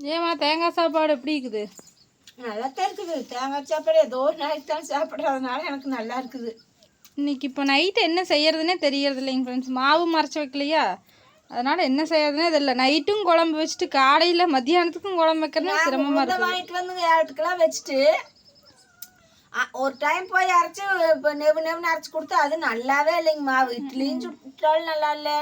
ஏமா தேங்காய் சாப்பாடு எப்படி இருக்குது? நல்லா தான் இருக்குது. தேங்காய் சாப்பாடு ஏதோ ஒரு நாளைக்கு தான் சாப்பிட்றதுனால எனக்கு நல்லா இருக்குது. இன்னைக்கு இப்போ நைட்டு என்ன செய்யறதுனே தெரியறது இல்லைங்க ஃப்ரெண்ட்ஸ் மாவு மறைச்சி வைக்கலையா? அதனால என்ன செய்யறதுனே தெரியல. நைட்டும் குழம்பு வச்சுட்டு காலையில் மத்தியானத்துக்கும் குழம்பு வைக்கிறது சிரமமாக இருக்குது. வாங்கிட்டு வந்து ஏழட்டுக்கெல்லாம் வச்சுட்டு ஒரு டைம் போய் அரைச்சி இப்போ நெவு நெவுன்னு அரைச்சி கொடுத்தா அது நல்லாவே இல்லைங்க மாவு. இட்லியும் சுட்டாலும் நல்லா இல்லை.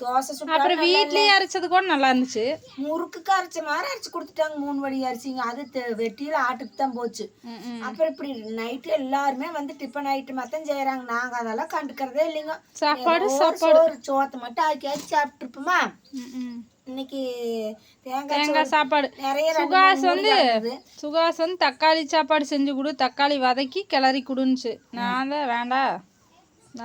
தோசை சுட்டாலும் அப்புறம் வீட்லேயே அரைச்சது கூட நல்லா இருந்துச்சு. முறுக்குக்கு அரைச்ச மாதிரி அரைச்சி கொடுத்துட்டாங்க. மூணு வடி அரிசிங்க. அது தெ- வெட்டியில ஆட்டுக்கு தான் போச்சு. அப்புறம் இப்படி நைட்டு எல்லாருமே வந்து டிஃபன் ஐட்டம் தான் செய்யறாங்க நாங்க அதெல்லாம் கண்டுக்கிறதே இல்லைங்க. சாப்பாடு ஏதோ ஒரு சோறு சோத்தை மட்டும் ஆக்கி ஆக்கி சாப்பிட்டுருப்போமா? ம், ம். இன்னைக்கு தேங்காய் தேங்காய் சாப்பாடு. நிறைய ரெண்டு சுகாஸ் மூணு வந்து கிடந்தது. சுகாஸ் வந்து தக்காளி சாப்பாடு செஞ்சு கொடு. தக்காளி வதக்கி கிளறி கொடுன்னுச்சு. நான் தான் வேண்டாம்.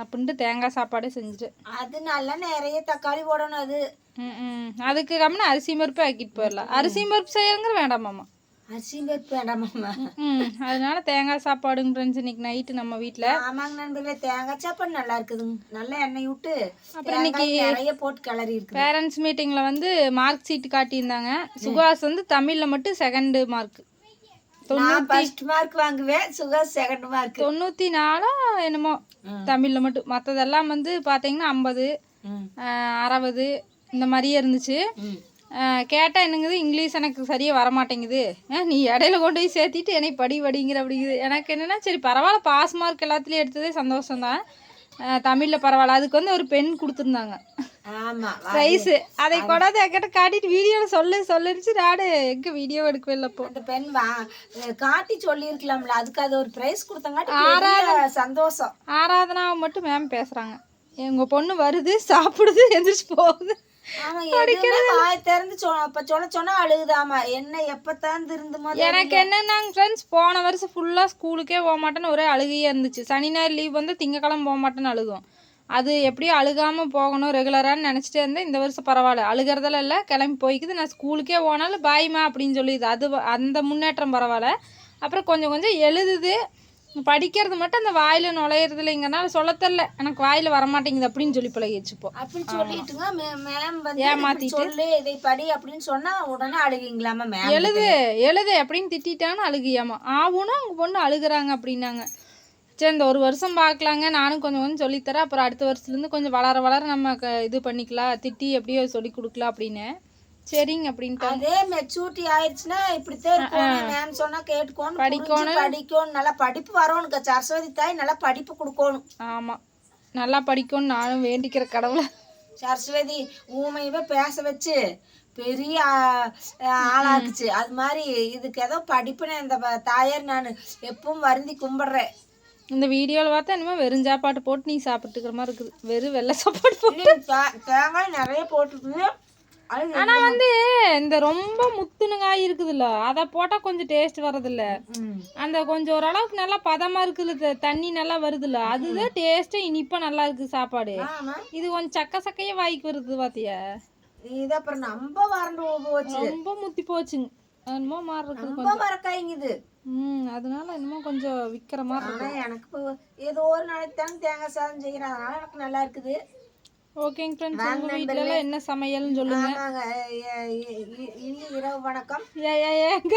அப்படின்ட்டு தேங்காய் சாப்பாடே செஞ்சுட்டேன். அது நல்லா நிறைய தக்காளி போடணும் அது. ம் அதுக்கு கம்முன்னு அரிசி பருப்பு ஆக்கிட்டு போயிடலாம். அரிசி பருப்பு செய்யறங்கிற வேண்டாமாம்மா அரிசி பருப்பு வேண்டாமாம்மா ம் அதனால தேங்காய் சாப்பாடுங்க ஃப்ரெண்ட்ஸ் இன்னைக்கு நைட்டு நம்ம வீட்டில் ஆமாங்க நண்பர்களே தேங்காய் சாப்பாடு நல்லா இருக்குதுங்க. நல்லா எண்ணெய் விட்டு அப்புறம் தேங்காய் நிறைய போட்டு கிளறி இருக்குது. பேரண்ட்ஸ் மீட்டிங்கில் வந்து மார்க் ஷீட் காட்டியிருந்தாங்க. சுகாஸ் வந்து தமிழில் மட்டும் செகண்டு மார்க் நான் ஃபர்ஸ்ட் மார்க் வாங்குவேன் சுகர் செகண்ட் மார்க் தொண்ணூற்றி நாலா என்னமோ தமிழில் மட்டும். மற்றதெல்லாம் வந்து பார்த்தீங்கன்னா ஐம்பது அறுபது இந்த மாதிரியே இருந்துச்சு. கேட்டால் என்னங்குது இங்கிலீஷ் எனக்கு சரியாக வரமாட்டேங்குது. நீ இடையில கொண்டு போய் சேர்த்திட்டு என்னை படி படிங்கிற அப்படிங்குது. எனக்கு என்னென்னா சரி பரவாயில்ல பாஸ் மார்க் எல்லாத்துலேயும் எடுத்ததே சந்தோஷம்தான். தமிழில் பரவாயில்ல. அதுக்கு வந்து ஒரு பென் கொடுத்துருந்தாங்க. ப்ரைஸு அதை கொண்டாந்து என்கிட்ட காட்டிட்டு வீடியோவில் சொல்லு சொல்லிருச்சு நாடு எங்கே வீடியோ எடுக்கவே இல்லை அந்த பெண் வா காட்டி சொல்லி இருக்கலாம்ல அதுக்கு அது ஒரு பிரைஸ் கொடுத்தங்காட்டி பெரிய சந்தோஷம். ஆராதனாவை மட்டும் மேம் பேசுகிறாங்க எங்கள் பொண்ணு வருது சாப்பிடுது எந்திரிச்சு போகுது. எனக்கு என்னன்னாங்க ஃப்ரெண்ட்ஸ் போன வருஷம் ஃபுல்லாக ஸ்கூலுக்கே போக மாட்டேன்னு ஒரே அழுகையாக இருந்துச்சு. சனி ஞாயிறு லீவ் வந்து திங்கக்கிழமை போக மாட்டேன்னு அழுகும். அது எப்படியோ அழுகாமல் போகணும் ரெகுலரான்னு நினச்சிட்டே இருந்தேன். இந்த வருஷம் பரவாயில்ல. அழுகிறதெல்லாம் இல்லை. கிளம்பி போய்க்குது. நான் ஸ்கூலுக்கே போனாலும் பாய்மா அப்படின்னு சொல்லிடுது. அது அந்த முன்னேற்றம் பரவாயில்ல. அப்புறம் கொஞ்சம் கொஞ்சம் எழுதுது. படிக்கிறது மட்டும் அந்த வாயில் நுழையிறது இல்லைங்கனால சொல்ல தெரில எனக்கு வாயில் வரமாட்டேங்குது அப்படின்னு சொல்லி பழகிடுச்சு இப்போ. அப்படின்னு சொல்லிட்டுங்க மேம் வந்து இப்படி சொல்லு இதை படி அப்படின்னு சொன்னா உடனே அழுகிங்களாமா மேம் எழுது எழுது அப்படின்னு திட்டான்னு அழுகியாமா. ஆவுன்னா அவங்க பொண்ணு அழுகுறாங்க அப்படின்னாங்க. சரி இந்த ஒரு வருஷம் பார்க்கலாங்க நானும் கொஞ்சம் கொஞ்சம் சொல்லித்தரேன். அப்புறம் அடுத்த வருஷத்துலேருந்து கொஞ்சம் வளர வளர நம்ம இது பண்ணிக்கலாம் திட்டி எப்படியோ சொல்லி கொடுக்கலாம் அப்படின்னு. சரிங்க அப்படின்ட்டு அதே மெச்சூரிட்டி ஆயிடுச்சுன்னா இப்படித்தான் இருக்கணும் மேம் சொன்னா கேட்டுக்கோணும் படிக்கணும் படிக்கணும் நல்லா படிப்பு வரணுங்க சரஸ்வதி தாய் நல்லா படிப்பு கொடுக்கணும். ஆமாம் நல்லா படிக்கும்னு நானும் வேண்டிக்கிற கடவுளை. சரஸ்வதி ஊமையவே பேச வச்சு பெரிய ஆளாக்குச்சு. அது மாதிரி இதுக்கு ஏதோ படிப்புன்னு இந்த தாயார் நான் எப்பவும் வருந்தி கும்பிடுறேன். இந்த வீடியோவில் பார்த்தா என்னமோ வெறும் சாப்பாடு போட்டு நீ சாப்பிட்டுக்கிற மாதிரி இருக்குது. வெறும் வெள்ளை சாப்பாடு போட்டு. தேங்காய் நிறைய போட்டுருக்கு ஆனால் வந்து இந்த ரொம்ப முத்துன காய் இருக்குதுல்ல அதை போட்டால் கொஞ்சம் டேஸ்ட் வரதில்ல. அந்த கொஞ்சம் ஓரளவுக்கு நல்லா பதமா இருக்குல்ல த- தண்ணி நல்லா வருதுல்ல அதுதான் டேஸ்ட்டு இனிப்பா நல்லா இருக்கு சாப்பாடு. இது கொஞ்சம் சக்க சக்கையே வாய்க்கு வருது பாத்தியா? இது அப்புறம் நம்ம வறண்டு போச்சு. ரொம்ப முத்தி போச்சுங்க. என்னமோ மாதிரி இருக்குது ரொம்ப மரக்காய்ங்குது ம் அதனால என்னமோ கொஞ்சம் விக்கிற மாதிரி இருக்கு ஆனா எனக்கு ஏதோ ஒரு நாளைக்கு தானே தேங்காய் சாதம் செய்கிறேன் அதனால எனக்கு நல்லா இருக்குது. ஓகேங்க ஃப்ரெண்ட்ஸ் உங்க வீட்ல எல்லாம் என்ன சமையல்னு சொல்லுங்க. இனிய இரவு வணக்கம். ஏங்க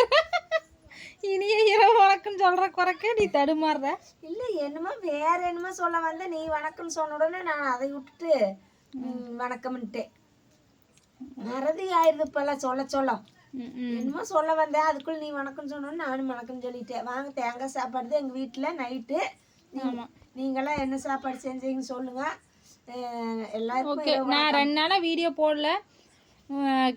இனிய இரவு வணக்கம் சொல்ற குறைக்க நீ தடுமாறுற. இல்ல என்னமோ வேற என்னமோ சொல்ல வந்த. நீ வணக்கம் சொன்ன உடனே நான் அதை விட்டுட்டு வணக்கம்ன்ட்டேன். மறதி ஆயிருது இப்பெல்லாம் சொல்ல சொல்ல. என்னமோ சொல்ல வந்தேன் அதுக்குள்ள நீ வணக்கம் சொன்னோன்னு நானும் வணக்கம் சொல்லிட்டேன். வாங்க தேங்காய் சாப்பாடு எங்கள் வீட்டில் நைட்டு. நீங்களாம் என்ன சாப்பாடு செஞ்சீங்கன்னு சொல்லுங்க. அஹ் எல்லாருக்கும் ஓகே. நான் ரெண்டு நாளாக வீடியோ போடல.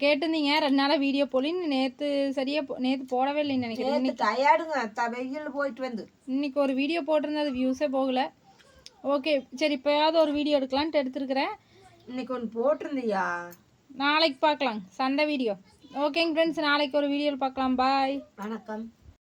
கேட்டிருந்தீங்க. ரெண்டு நாளாக வீடியோ போடலின்னு நேற்று சரியாக நேற்று போடவே இல்லைன்னு நினைக்கிறேன். நேற்று டயர்டுங்க த வெயில் போயிட்டு வந்து. இன்னைக்கு ஒரு வீடியோ போட்டிருந்தது வியூஸே போகல. ஓகே. சரி இப்போயாவது ஒரு வீடியோ எடுக்கலான்ட்டு எடுத்துருக்கிறேன். இன்னைக்கு ஒன்று போட்டிருந்தியா? நாளைக்கு பார்க்கலாம். சண்டே வீடியோ ஓகேங்க ஃப்ரெண்ட்ஸ் நாளைக்கு ஒரு வீடியோவில் பார்க்கலாம். பாய் வணக்கம்.